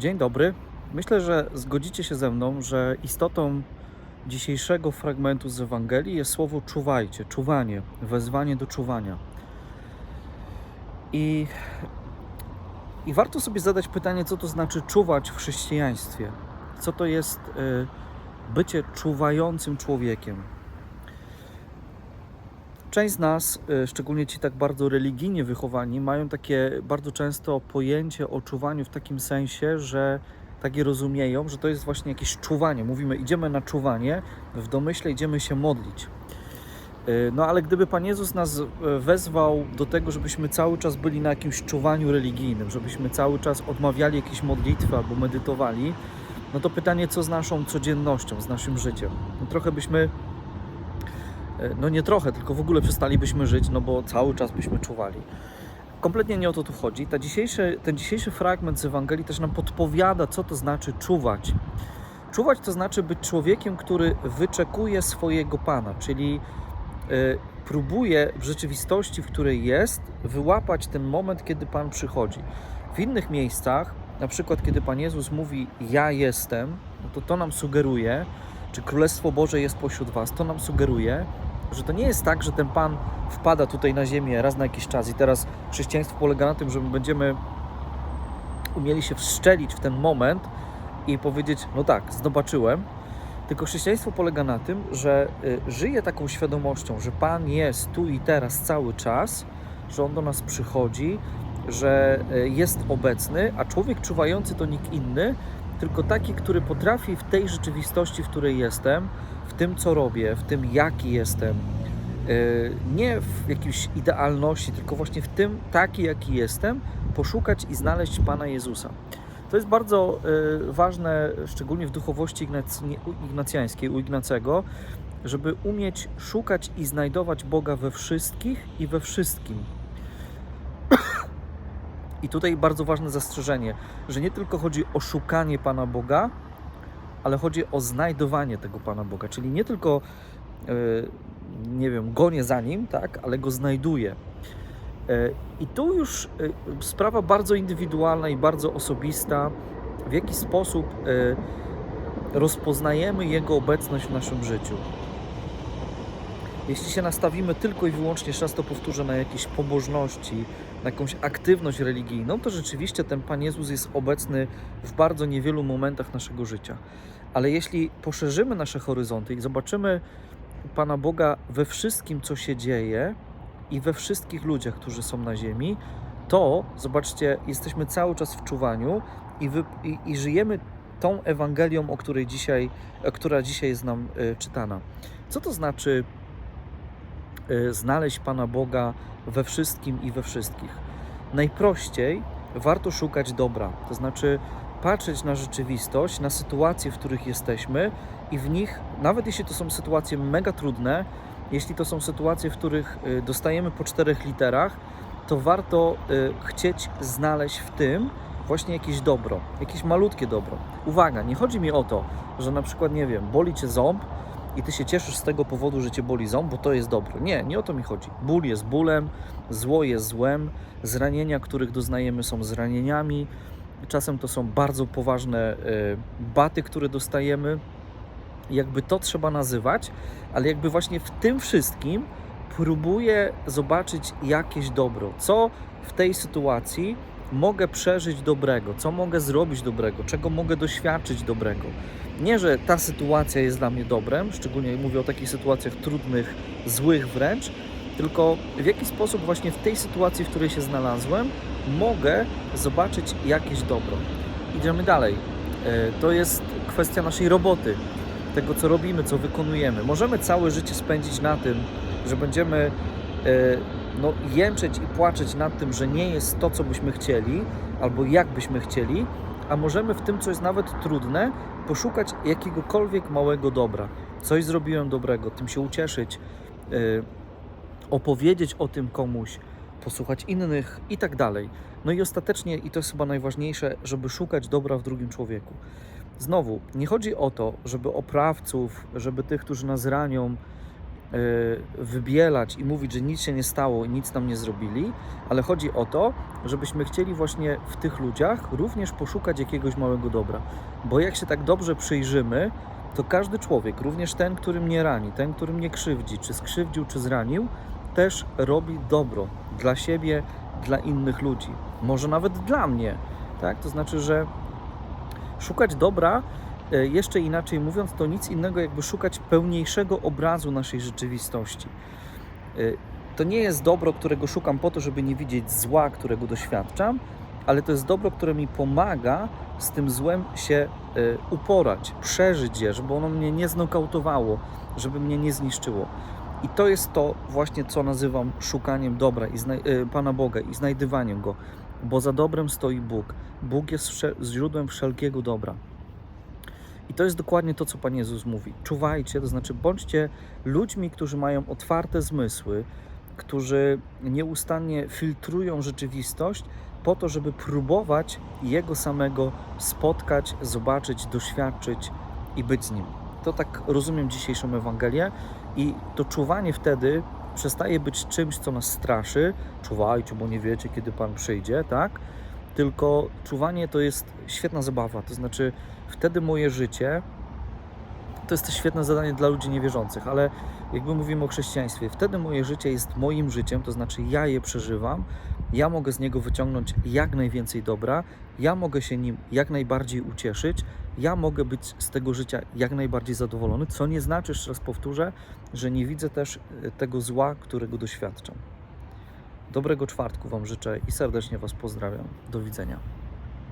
Dzień dobry. Myślę, że zgodzicie się ze mną, że istotą dzisiejszego fragmentu z Ewangelii jest słowo czuwajcie, czuwanie, wezwanie do czuwania. I, I warto sobie zadać pytanie, co to znaczy czuwać w chrześcijaństwie. Co to jest y, bycie czuwającym człowiekiem. Część z nas, y, szczególnie ci tak bardzo religijnie wychowani, mają takie bardzo często pojęcie o czuwaniu w takim sensie, że tak je rozumieją, że to jest właśnie jakieś czuwanie. Mówimy, idziemy na czuwanie, w domyśle idziemy się modlić. Y, No ale gdyby Pan Jezus nas y, wezwał do tego, żebyśmy cały czas byli na jakimś czuwaniu religijnym, żebyśmy cały czas odmawiali jakieś modlitwy albo medytowali, no to pytanie, co z naszą codziennością, z naszym życiem? No trochę byśmy no nie trochę, tylko w ogóle przestalibyśmy żyć, no bo cały czas byśmy czuwali. Kompletnie nie o to tu chodzi. Ta dzisiejszy, ten dzisiejszy fragment z Ewangelii też nam podpowiada, co to znaczy czuwać. Czuwać to znaczy być człowiekiem, który wyczekuje swojego Pana, czyli y, próbuje w rzeczywistości, w której jest, wyłapać ten moment, kiedy Pan przychodzi. W innych miejscach, na przykład kiedy Pan Jezus mówi ja jestem, no to to nam sugeruje, czy Królestwo Boże jest pośród Was, to nam sugeruje, że to nie jest tak, że ten Pan wpada tutaj na ziemię raz na jakiś czas i teraz chrześcijaństwo polega na tym, że my będziemy umieli się wszczelić w ten moment i powiedzieć, no tak, zobaczyłem, tylko chrześcijaństwo polega na tym, że y, żyje taką świadomością, że Pan jest tu i teraz cały czas, że On do nas przychodzi, że y, jest obecny, a człowiek czuwający to nikt inny, tylko taki, który potrafi w tej rzeczywistości, w której jestem, w tym, co robię, w tym, jaki jestem, yy, nie w jakiejś idealności, tylko właśnie w tym, taki, jaki jestem, poszukać i znaleźć Pana Jezusa. To jest bardzo yy, ważne, szczególnie w duchowości ignac- ignacjańskiej, u Ignacego, żeby umieć szukać i znajdować Boga we wszystkich i we wszystkim. I tutaj bardzo ważne zastrzeżenie, że nie tylko chodzi o szukanie Pana Boga, ale chodzi o znajdowanie tego Pana Boga, czyli nie tylko, yy, nie wiem, gonię za Nim, tak, ale Go znajduję. Yy, I tu już yy, sprawa bardzo indywidualna i bardzo osobista, w jaki sposób rozpoznajemy Jego obecność w naszym życiu. Jeśli się nastawimy tylko i wyłącznie, jeszcze raz to powtórzę, na jakieś pobożności, na jakąś aktywność religijną, to rzeczywiście ten Pan Jezus jest obecny w bardzo niewielu momentach naszego życia. Ale jeśli poszerzymy nasze horyzonty i zobaczymy Pana Boga we wszystkim, co się dzieje i we wszystkich ludziach, którzy są na ziemi, to zobaczcie, jesteśmy cały czas w czuwaniu i, wy, i, i żyjemy tą Ewangelią, o której dzisiaj, która dzisiaj jest nam y, czytana. Co to znaczy znaleźć Pana Boga we wszystkim i we wszystkich? Najprościej warto szukać dobra, to znaczy patrzeć na rzeczywistość, na sytuacje, w których jesteśmy i w nich, nawet jeśli to są sytuacje mega trudne, jeśli to są sytuacje, w których y, dostajemy po czterech literach, to warto y, chcieć znaleźć w tym właśnie jakieś dobro, jakieś malutkie dobro. Uwaga, nie chodzi mi o to, że na przykład, nie wiem, boli cię ząb i ty się cieszysz z tego powodu, że cię boli ząb, bo to jest dobro. Nie, nie o to mi chodzi. Ból jest bólem, zło jest złem, zranienia, których doznajemy, są zranieniami. Czasem to są bardzo poważne y, baty, które dostajemy. Jakby to trzeba nazywać, ale jakby właśnie w tym wszystkim próbuję zobaczyć jakieś dobro. Co w tej sytuacji mogę przeżyć dobrego, co mogę zrobić dobrego, czego mogę doświadczyć dobrego. Nie, że ta sytuacja jest dla mnie dobrem, szczególnie mówię o takich sytuacjach trudnych, złych wręcz, tylko w jaki sposób właśnie w tej sytuacji, w której się znalazłem, mogę zobaczyć jakieś dobro. Idziemy dalej. E, To jest kwestia naszej roboty, tego co robimy, co wykonujemy. Możemy całe życie spędzić na tym, że będziemy e, no, jęczeć i płaczeć nad tym, że nie jest to, co byśmy chcieli, albo jak byśmy chcieli, a możemy w tym, co jest nawet trudne, poszukać jakiegokolwiek małego dobra. Coś zrobiłem dobrego, tym się ucieszyć, e, opowiedzieć o tym komuś, posłuchać innych i tak dalej. No i ostatecznie, i to jest chyba najważniejsze, żeby szukać dobra w drugim człowieku. Znowu, nie chodzi o to, żeby oprawców, żeby tych, którzy nas ranią, wybielać i mówić, że nic się nie stało i nic nam nie zrobili, ale chodzi o to, żebyśmy chcieli właśnie w tych ludziach również poszukać jakiegoś małego dobra. Bo jak się tak dobrze przyjrzymy, to każdy człowiek, również ten, który mnie rani, ten, który mnie krzywdzi, czy skrzywdził, czy zranił, też robi dobro dla siebie, dla innych ludzi. Może nawet dla mnie. Tak? To znaczy, że szukać dobra, jeszcze inaczej mówiąc, to nic innego, jakby szukać pełniejszego obrazu naszej rzeczywistości. E, To nie jest dobro, którego szukam po to, żeby nie widzieć zła, którego doświadczam, ale to jest dobro, które mi pomaga z tym złem się e, uporać, przeżyć je, żeby ono mnie nie znokautowało, żeby mnie nie zniszczyło. I to jest to właśnie, co nazywam szukaniem dobra i e, Pana Boga i znajdywaniem Go, bo za dobrem stoi Bóg. Bóg jest źródłem wszelkiego dobra. I to jest dokładnie to, co Pan Jezus mówi. Czuwajcie, to znaczy bądźcie ludźmi, którzy mają otwarte zmysły, którzy nieustannie filtrują rzeczywistość po to, żeby próbować Jego samego spotkać, zobaczyć, doświadczyć i być z Nim. To tak rozumiem dzisiejszą Ewangelię i to czuwanie wtedy przestaje być czymś, co nas straszy. Czuwajcie, bo nie wiecie, kiedy Pan przyjdzie, tak? Tylko czuwanie to jest świetna zabawa. To znaczy, wtedy moje życie to jest też świetne zadanie dla ludzi niewierzących, ale jakby mówimy o chrześcijaństwie, wtedy moje życie jest moim życiem, to znaczy ja je przeżywam, ja mogę z niego wyciągnąć jak najwięcej dobra, ja mogę się nim jak najbardziej ucieszyć, ja mogę być z tego życia jak najbardziej zadowolony, co nie znaczy, jeszcze raz powtórzę, że nie widzę też e, tego zła, którego doświadczam. Dobrego czwartku Wam życzę i serdecznie Was pozdrawiam. Do widzenia.